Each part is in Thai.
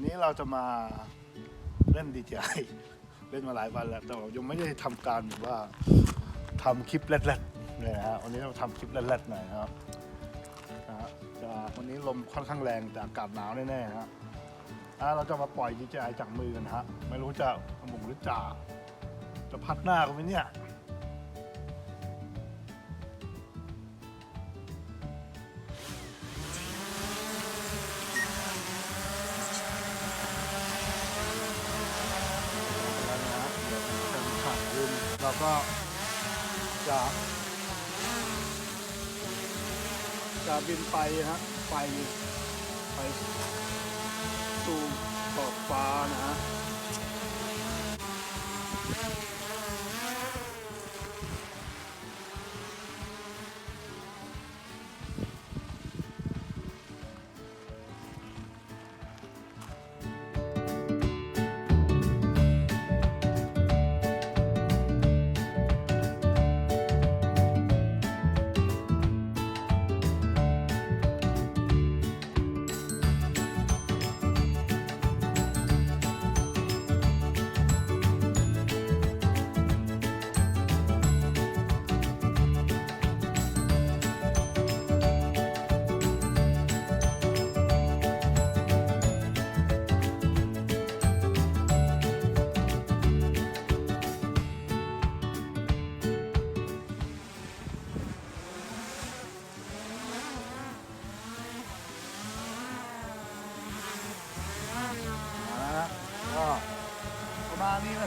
วันนี้เราจะมาเล่นดีเจเล่นมาหลายวันแล้วแต่ว่ายังไม่ได้ทำการแบบว่าทำคลิปแรดๆเลยนะฮะวันนี้เราทำคลิปแรดๆหน่อยนะครับนะฮะจะวันนี้ลมค่อนข้างแรงแต่อากาศหนาวแน่ๆฮะอะเราจะมาปล่อยดีเจจากมือกันฮะไม่รู้จะหมุงหรือจ่าจะพัดหน้ากันไหมเนี่ย เราก็จะจะบินไปฮะไปไปสู่ขอบฟ้านะฮะนะ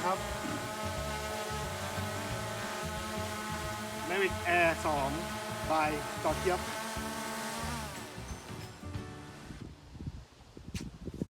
นะครับ Mavic Air 2 by ต่อเทียบ